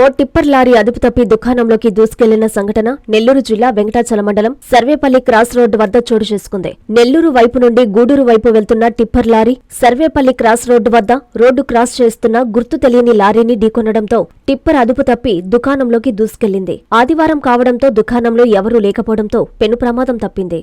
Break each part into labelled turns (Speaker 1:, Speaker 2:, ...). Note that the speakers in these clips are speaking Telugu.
Speaker 1: ఓ టిప్పర్ లారీ అదుపు తప్పి దుకాణంలోకి దూసుకెళ్ళిన సంఘటన నెల్లూరు జిల్లా వెంకటాచల మండలం సర్వేపల్లి క్రాస్ రోడ్డు వద్ద చోటు చేసుకుంది. నెల్లూరు వైపు నుండి గూడూరు వైపు వెళ్తున్న tipper lorry Sarvepalli cross road వద్ద రోడ్డు క్రాస్ చేస్తున్న గుర్తు తెలియని లారీని ఢీకొనడంతో టిప్పర్ అదుపు తప్పి దుకాణంలోకి దూసుకెళ్ళింది. ఆదివారం కావడంతో దుకాణంలో ఎవరూ లేకపోవడంతో పెను ప్రమాదం తప్పింది.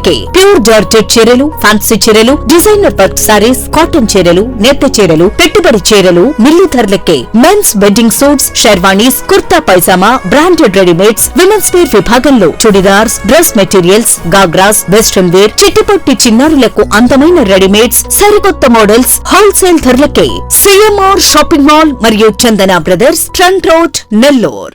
Speaker 2: ధరలకే ప్యూర్ జార్జెట్ చీరలు ఫ్యాన్సీ చీరలు డిజైనర్ వర్క్ సారీస్ కాటన్ చీరలు నేత చీరలు పెట్టుబడి చీరలు మిల్లు ధరలకే men's wedding suits sherwanis kurta pyjama branded readymades women's wear విభాగంలో churidars dress materials ghagras western wear చిట్టిపట్టి చిన్నారులకు అందమైన రెడీమేడ్స్ సరికొత్త మోడల్స్ హోల్సేల్ ధరలకే సిఎంఆర్ షాపింగ్ మాల్ మరియు Chandana brothers trunk road Nellore